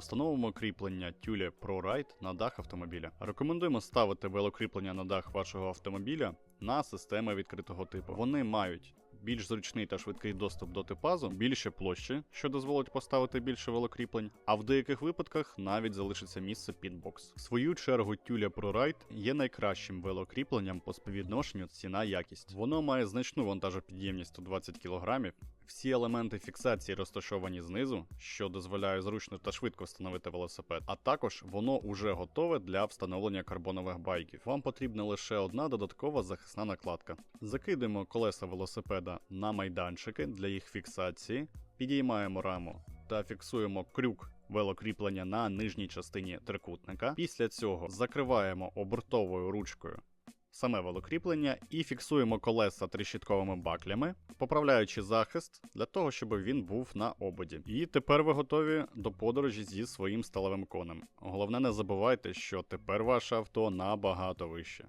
Установимо кріплення тюлі ProRide на дах автомобіля. Рекомендуємо ставити велокріплення на дах вашого автомобіля на системи відкритого типу. Вони мають більш зручний та швидкий доступ до типазу, більше площі, що дозволить поставити більше велокріплень, а в деяких випадках навіть залишиться місце під бокс. В свою чергу тюля ProRide є найкращим велокріпленням по співвідношенню ціна-якість. Воно має значну вантажопідємність 120 кг. Всі елементи фіксації розташовані знизу, що дозволяє зручно та швидко встановити велосипед. А також воно уже готове для встановлення карбонових байків. Вам потрібна лише одна додаткова захисна накладка. Закидуємо колеса велосипеда на майданчики для їх фіксації, підіймаємо раму та фіксуємо крюк велокріплення на нижній частині трикутника. Після цього закриваємо обертовою ручкою саме велокріплення і фіксуємо колеса тріщітковими баклями, поправляючи захист для того, щоб він був на ободі. І тепер ви готові до подорожі зі своїм сталевим конем. Головне, не забувайте, що тепер ваше авто набагато вище.